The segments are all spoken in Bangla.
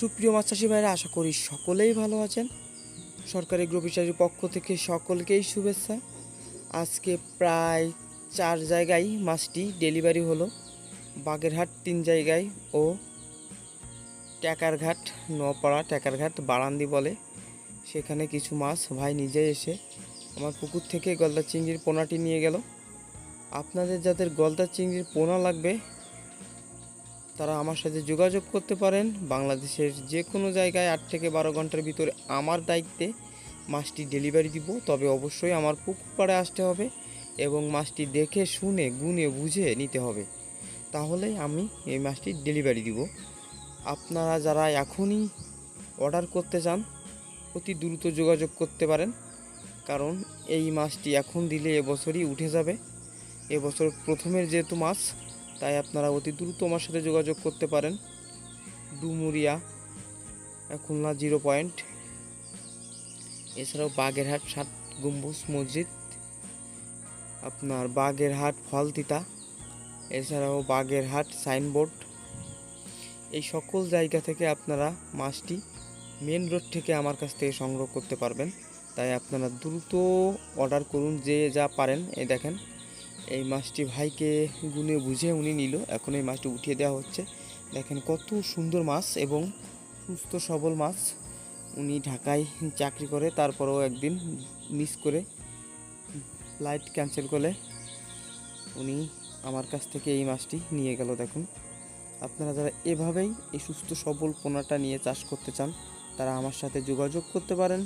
সুপ্রিয় মাছ চাষি ভাইরা আশা করি সকলেই ভালো আছেন। সরকারি গ্রুপ ফিশারির পক্ষ থেকে সকলকেই শুভেচ্ছা। আজকে প্রায় চার জায়গায় মাছটি ডেলিভারি হলো। বাগেরহাট তিন জায়গায় ও ট্যাকারঘাট নোয়াপাড়া ট্যাকারঘাট, বারান্দি বলে। সেখানে কিছু মাছ ভাই নিজে এসে আমার পুকুর থেকে গলদা চিংড়ির পোনাটি নিয়ে গেল। আপনাদের যাদের গলদা চিংড়ির পোনা লাগবে তারা আমার সাথে যোগাযোগ করতে পারেন। বাংলাদেশের যে কোনো জায়গায় আট থেকে বারো ঘণ্টার ভিতরে আমার দায়িত্বে মাছটি ডেলিভারি দিব। তবে অবশ্যই আমার পুকুর পাড়ে আসতে হবে এবং মাছটি দেখে, শুনে, গুনে, বুঝে নিতে হবে। তাহলে আমি এই মাছটি ডেলিভারি দিব। আপনারা যারা এখনই অর্ডার করতে চান, অতি দ্রুত যোগাযোগ করতে পারেন। কারণ এই মাছটি এখন দিলে এবছরই উঠে যাবে। এবছর প্রথমের যেহেতু মাছ তাই আপনারা অতি দ্রুত আমার সাথে যোগাযোগ করতে পারেন। Dumuria, Khulna zero point. এছাড়াও বাগেরহাট সাত গম্বুজ মসজিদ, আপনার বাগেরহাট ফলতিতা, এছাড়াও বাগেরহাট সাইনবোর্ড। এই সকল জায়গা থেকে আপনারা মাছটি মেন রোড থেকে আমার কাছ থেকে সংগ্রহ করতে পারবেন। তাই আপনারা দ্রুত অর্ডার করুন যে যা পারেন। এই দেখেন এই মাছটি ভাইকে গুনে বুঝে উনি নিল। এখন এই মাছটি উঠিয়ে দেওয়া হচ্ছে। দেখেন কত সুন্দর মাছ এবং সুস্থ, সবল মাছ উনি ঢাকায় চাকরি করে, তারপরেও একদিন মিস করে ফ্লাইট ক্যান্সেল করলে উনি আমার কাছ থেকে এই মাছটি নিয়ে গেল। দেখুন, আপনারা যারা এভাবেই এই সুস্থ, সবল পোনাটা নিয়ে চাষ করতে চান, তারা আমার সাথে যোগাযোগ করতে পারেন।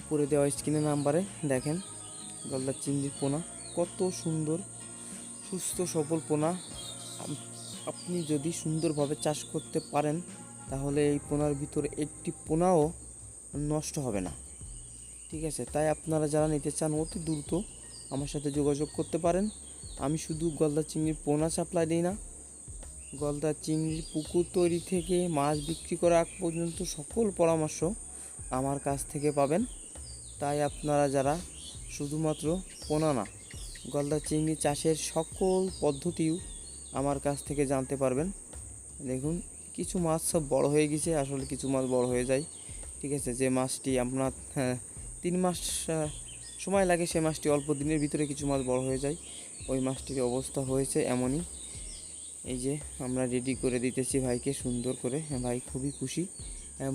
উপরে দেওয়া স্ক্রিনের নাম্বারে দেখেন। গলদা চিংড়ির পোনা। কত সুন্দর, সুস্থ, সবল পোনা। আপনি যদি সুন্দরভাবে চাষ করতে পারেন, তাহলে এই পোনার ভিতরে একটি পোনাও নষ্ট হবে না। ঠিক আছে? তাই আপনারা যারা নিতে চান, অতি দ্রুত আমার সাথে যোগাযোগ করতে পারেন। আমি শুধু গলদা চিংড়ির পোনা সাপ্লাই দিই না। গলদা চিংড়ির পুকুর তৈরি থেকে মাছ বিক্রি করা আগ পর্যন্ত সকল পরামর্শ আমার কাছ থেকে পাবেন। তাই আপনারা যারা শুধুমাত্র পোনা না গলদা চিংড়ি চাষের সকল পদ্ধতিও আমার কাছ থেকে জানতে পারবেন। দেখুন কিছু মাছ সব বড় হয়ে গেছে আসলে কিছু মাছ বড় হয়ে যায়। ঠিক আছে যে মাছটি আপনার হ্যাঁ, তিন মাস সময় লাগে সে মাছটি অল্প দিনের ভিতরে কিছু মাছ বড় হয়ে যায়। ওই মাছটির অবস্থা হয়েছে এমনই। এই যে আমরা রেডি করে দিতেছি ভাইকে সুন্দর করে। ভাই খুবই খুশি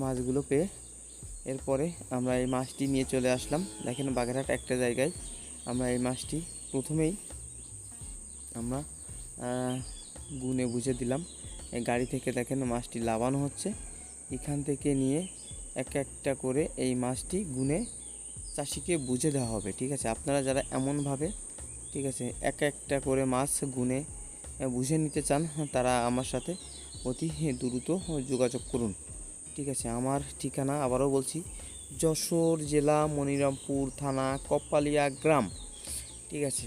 মাছগুলো পেয়ে। এরপরে আমরা এই মাছটি নিয়ে চলে আসলাম। দেখেন বাগেরহাট একটা জায়গায় আমরা এই মাছটি প্রথমেই আমরা গুনে বুঝে দিলাম। এই গাড়ি থেকে দেখেন মাছটি লাবানো হচ্ছে। এখান থেকে নিয়ে এক একটা করে এই মাছটি গুনে চাষিকে বুঝে দেওয়া হবে, ঠিক আছে? আপনারা যারা এমনভাবে, ঠিক আছে, এক একটা করে মাছ গুনে বুঝে নিতে চান, তারা আমার সাথে অতি দ্রুত যোগাযোগ করুন। ঠিক আছে, আমার ঠিকানা আবারও বলছি, যশোর জেলা মনিরামপুর থানা কপালিয়া গ্রাম। ঠিক আছে,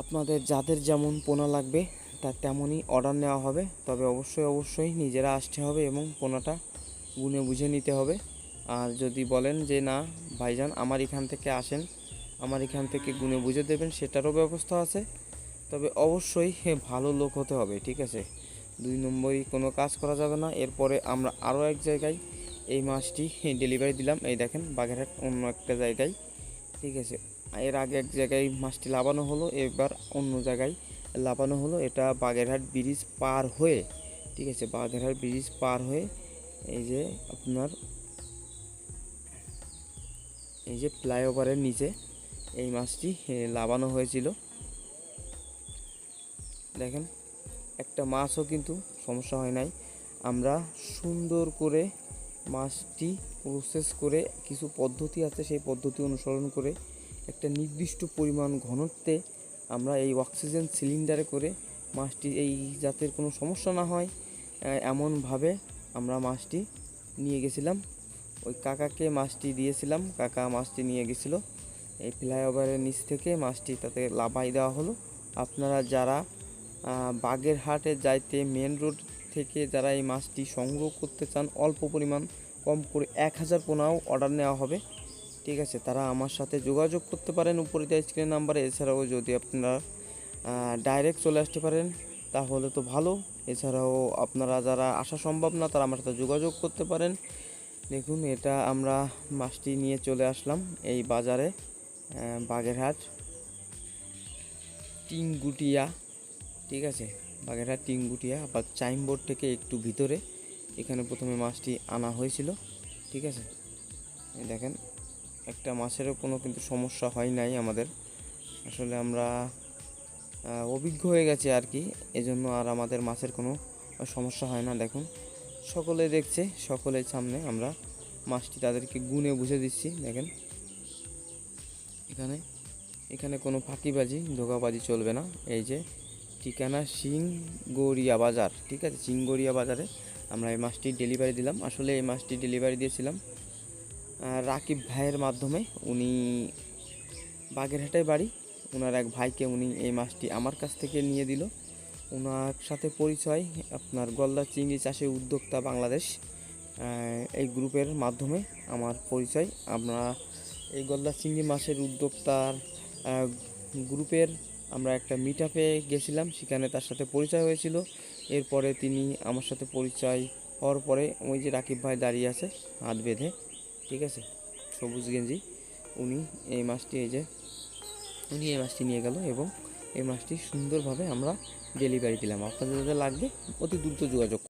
আপনাদের যাদের যেমন পোনা লাগবে, তার তেমনই অর্ডার নেওয়া হবে, তবে অবশ্যই অবশ্যই নিজেরা আসতে হবে এবং পোনাটা গুনে বুঝে নিতে হবে। আর যদি বলেন যে না, ভাইজান আমার এখান থেকে আসেন, আমার এখান থেকে গুনে বুঝে দেবেন, সেটারও ব্যবস্থা আছে। তবে অবশ্যই ভালো লোক হতে হবে, ঠিক আছে। দুই নম্বরই কোনো কাজ করা যাবে না। এরপরে আমরা আরও এক জায়গায় এই মাছটি ডেলিভারি দিলাম। এই দেখেন বাগেরহাট অন্য একটা জায়গায়। ঠিক আছে এর আগে এক জায়গায় মাছটি লাবানো হলো এবার অন্য জায়গায় লাবানো হলো। এটা বাগেরহাট ব্রিজ পার হয়ে ঠিক আছে বাগেরহাট ব্রিজ পার হয়ে এই যে আপনার এই যে ফ্লাইওভারের নিচে এই মাছটি এ, লাবানো হয়েছিল। দেখেন একটা মাছও কিন্তু সমস্যা হয় নাই। আমরা সুন্দর করে মাছটি প্রসেস করে কিছু পদ্ধতি আছে, সেই পদ্ধতি অনুসরণ করে একটা নির্দিষ্ট পরিমাণ ঘনত্বে আমরা এই অক্সিজেন সিলিন্ডারে করে মাছটি এই জাতের কোনো সমস্যা না হয় এমনভাবে আমরা মাছটি নিয়ে গেছিলাম। ওই কাকাকে মাছটি দিয়েছিলাম, কাকা মাছটি নিয়ে গেছিল। এই ফ্লাইওভারের নিচ থেকে মাছটি তাতে লাভাই দেওয়া হলো। আপনারা যারা বাগেরহাটে যাইতে মেন রোড থেকে যারা এই মাছটি সংগ্রহ করতে চান, অল্প পরিমাণ কম করে এক হাজার পোনাও অর্ডার নেওয়া হবে। ঠিক আছে, তারা আমার সাথে যোগাযোগ করতে পারেন উপরে দেওয়া স্ক্রিনের নাম্বারে এছাড়াও যদি আপনারা ডাইরেক্ট চলে আসতে পারেন, তাহলে তো ভালো। এছাড়াও আপনারা যারা আসা সম্ভব না, তারা আমার সাথে যোগাযোগ করতে পারেন। দেখুন, এটা আমরা মাছটি নিয়ে চলে আসলাম এই বাজারে বাগেরহাট। টিংগুটিয়া। ঠিক আছে? বাগেরহাট টিংগুটিয়া বা চাইমবোর্ড থেকে একটু ভিতরে। এখানে প্রথমে মাছটি আনা হয়েছিল, ঠিক আছে? দেখেন, একটা মাছেরও কোনো কিন্তু সমস্যা হয় নাই আমাদের। আসলে আমরা অভিজ্ঞ হয়ে গেছে আর কি, এজন্য আর আমাদের মাছের কোনো সমস্যা হয় না, দেখুন। সকলে দেখছে, সকলের সামনে আমরা মাছটি তাদেরকে গুনে বুঝে দিচ্ছি, দেখেন। এখানে এখানে কোনো ফাঁকিবাজি, ধোকাবাজি চলবে না। এই যে ঠিকানা সিংগড়িয়া বাজার, ঠিক আছে? সিংগড়িয়া বাজারে আমরা এই মাছটি ডেলিভারি দিলাম। আসলে এই মাছটি ডেলিভারি দিয়েছিলাম রাকিব ভাইয়ের মাধ্যমে। উনি বাগেরহাটে বাড়ি। ওনার এক ভাইকে উনি এই মাছটি আমার কাছ থেকে নিয়ে দিল। ওনার সাথে পরিচয়, আপনার গলদা চিংড়ি চাষে উদ্যোক্তা বাংলাদেশ। এই গ্রুপের মাধ্যমে আমার পরিচয়। আমরা এই গলদা চিংড়ি মাছের উদ্যোক্তার গ্রুপের আমরা একটা মিট আপে গেছিলাম, সেখানে তার সাথে পরিচয় হয়েছিল। এরপরে তিনি আমার সাথে পরিচয় হওয়ার পরে ওই যে রাকিব ভাই দাঁড়িয়ে আছে, হাত বেঁধে, ঠিক আছে? সবুজ গেঞ্জি। উনি এই মাছটি এই যে, উনি এই মাছটি নিয়ে গেল এবং এই মাছটি সুন্দরভাবে আমরা ডেলিভারি দিলাম। আপনাদের যাদের লাগবে, অতি দ্রুত যোগাযোগ